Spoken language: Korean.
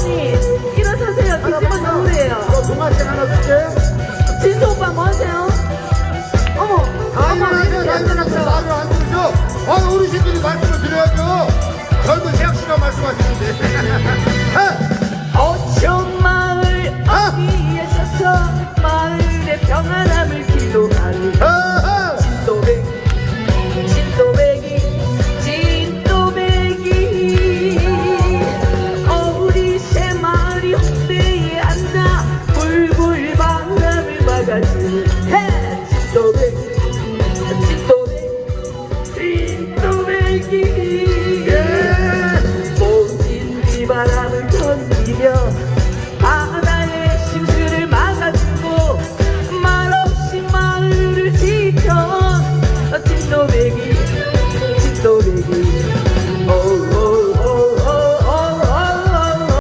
언니 일어서세요. 뒤집어 놓으래요. 어, 동아씨 하나 줄게. 진수 오빠 뭐 하세요? 어머, 다 어머, 일어나세요, 다 일어나세요. 말을 안 들으죠? 아, 어르신들이 말씀을 드려야죠. 젊은 씨가 말씀하시는데. 아, 어촌 마을 아! 어디에 서서 마을의 평안함을 기도하는 아 진또백이 예. 모진 비바람을 바다